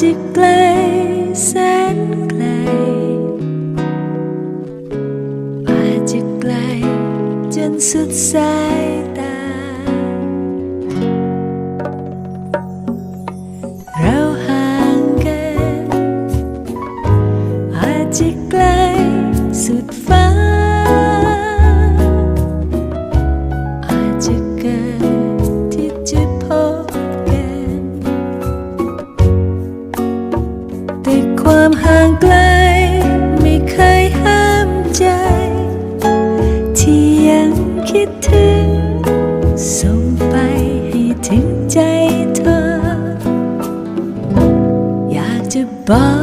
จะไกลแสนไกลอาจจะไกลจนสุดสาย Bye.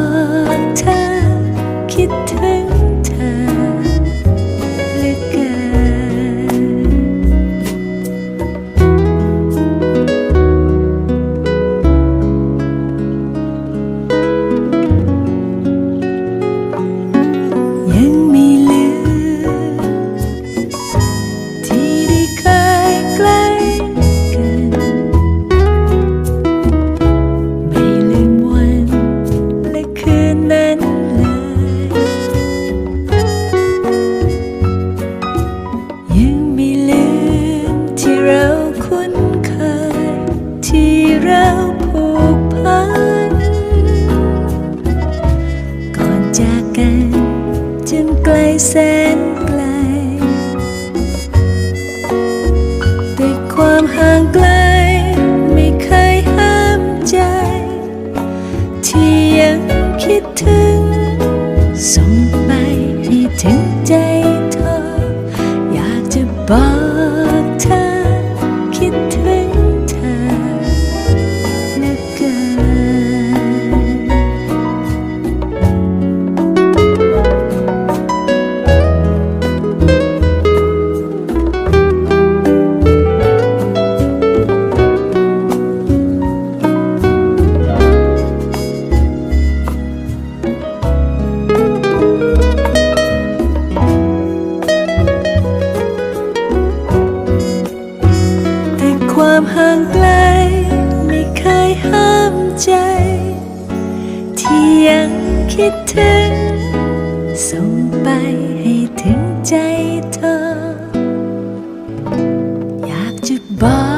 ส่งไปให้ถึง ความห่างไกล ไม่เคยห้ามใจ ที่ยังคิดถึง ส่งไปให้ถึงใจเธอ อยากจะบอก